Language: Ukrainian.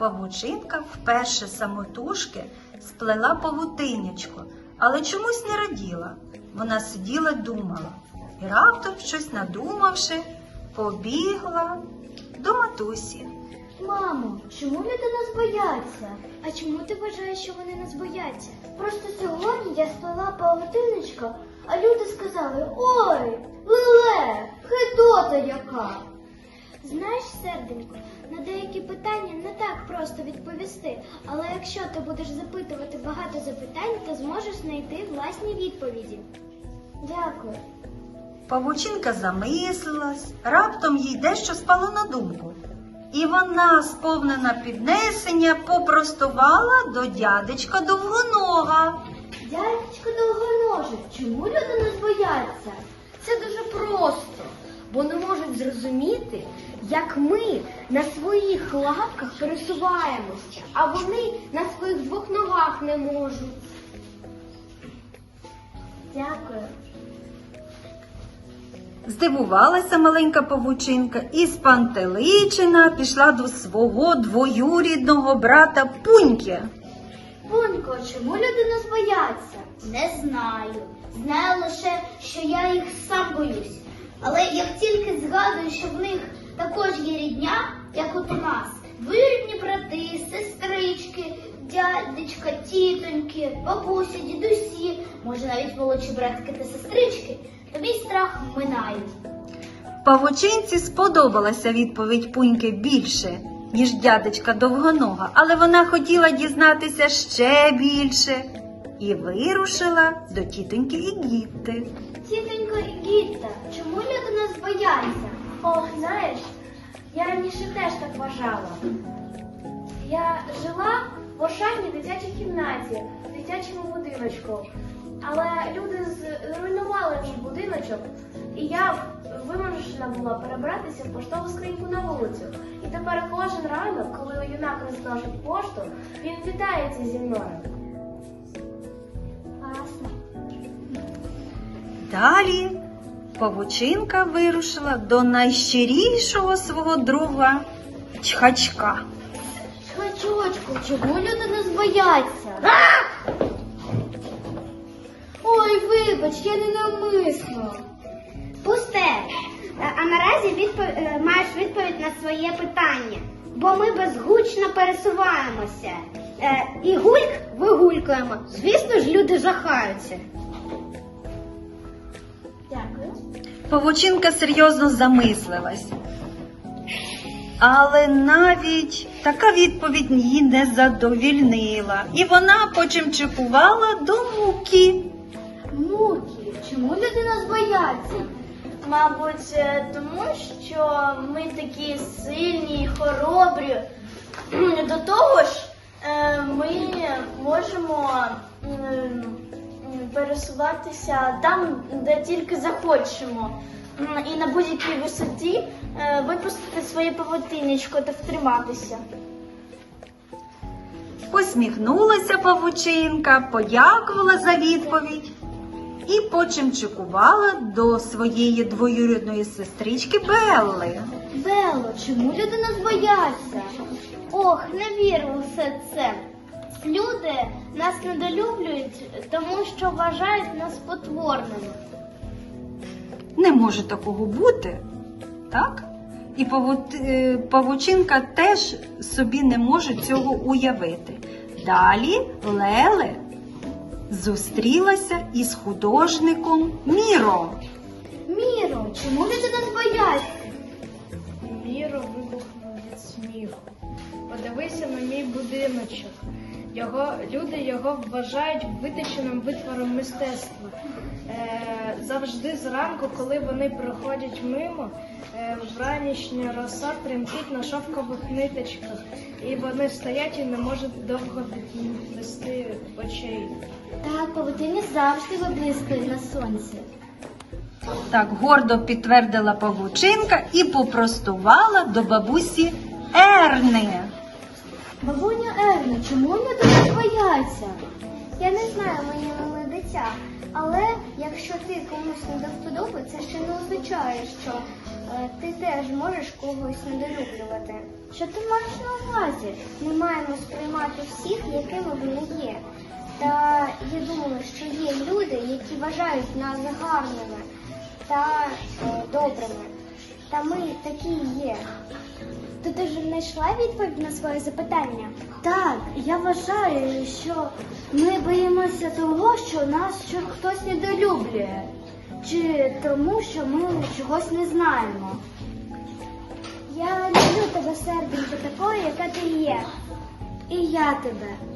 павучинка вперше самотужки сплела павутинячко, але чомусь не раділа. Вона сиділа, думала і раптом, щось надумавши, побігла до матусі. Мамо, чому люди нас бояться? А чому ти вважаєш, що вони нас бояться? Просто сьогодні я сплела павутиночка, а люди сказали: Ой, леле, хидота яка. Знаєш, серденько, на деякі питання не так просто відповісти, але якщо ти будеш запитувати багато запитань, то зможеш знайти власні відповіді. Дякую. Павучинка замислилась, раптом їй дещо спало на думку. І вона, сповнена піднесення, попростувала до дядечка довгонога. Дядечко довгоножик, чому люди нас бояться? Це дуже просто, бо не можуть зрозуміти, як ми на своїх лапках пересуваємося, а вони на своїх двох ногах не можуть. Дякую. Здивувалася маленька павучинка і спантеличена пішла до свого двоюрідного брата Пуньки. Пунько, чому люди нас бояться? Не знаю. Знаю лише, що я їх сам боюсь. Але як тільки згадую, що в них також є рідня, як от у нас, двоюрідні брати, сестрички, дядечка, тітоньки, бабусі, дідусі, може навіть молодші братики та сестрички, то мій страх минає. Павучинці сподобалася відповідь Пуньки більше, ніж дядечка довгонога, але вона хотіла дізнатися ще більше і вирушила до тітоньки Ігітти. Тітонько Гітта, чому люди нас бояться? Ох, знаєш, я раніше теж так вважала. Я жила в Ошані дитячій кімнаті, в дитячому будиночку. Але люди зруйнували мій будиночок, і я вимушена була перебратися в поштову скриньку на вулицю. І тепер кожен ранок, коли юнак розносить пошту, він вітається зі мною. Далі павучинка вирушила до найщирішого свого друга чхачка. Чхачочку, чому люди нас бояться? Ой, вибач, я не навмисно. Пусте. Е, А наразі відпов... е, маєш відповідь на своє питання, бо ми безгучно пересуваємося. Е, І гульк вигулькуємо. Звісно ж, люди жахаються. Дякую. Павучинка серйозно замислилась. Але навіть така відповідь її не задовільнила, і вона почимчикувала до муки. Муки, чому люди нас бояться? Мабуть, е, тому що ми такі сильні і хоробрі. До того ж, пересуватися там, де тільки захочемо. І на будь-якій висоті е, випустити своє павутинечко та втриматися. Посміхнулася павучинка, подякувала за відповідь і почимчикувала до своєї двоюрідної сестрички Белли. Бело, чому люди нас бояться? Ох, не вірю все це. Люди нас недолюблюють, тому що вважають нас потворними. Не може такого бути, так? І е, павучинка теж собі не може цього уявити. Далі Леле зустрілася із художником Міро. Міро, чому люди нас бояться? Міро вибухнув від сміху. Подивися на мій будиночок. Його, люди його вважають виточеним витвором мистецтва. Е, завжди зранку, коли вони проходять мимо, е, вранішня роса тремтить на шовкових ниточках, і вони стоять і не можуть довго відвести очей. Так, павутині завжди виблискують на сонці. Так гордо підтвердила павучинка і попростувала до бабусі Ерни. Бабуня Ерна, чому люди нас бояться? Я не знаю, моє миле дитя. Але якщо ти комусь не до вподоби, це ще не означає, що е, ти теж можеш когось недолюблювати. Що ти маєш на увазі? Ми маємо сприймати всіх, якими вони є. Та я думаю, що є люди, які вважають нас гарними та е, добрими. Та ми такі є. То ти вже знайшла відповідь на своє запитання? Так, я вважаю, що ми боїмося того, що нас що хтось недолюблює, чи тому, що ми чогось не знаємо. Я люблю тебе, серденько, такою, яка ти є. І я тебе.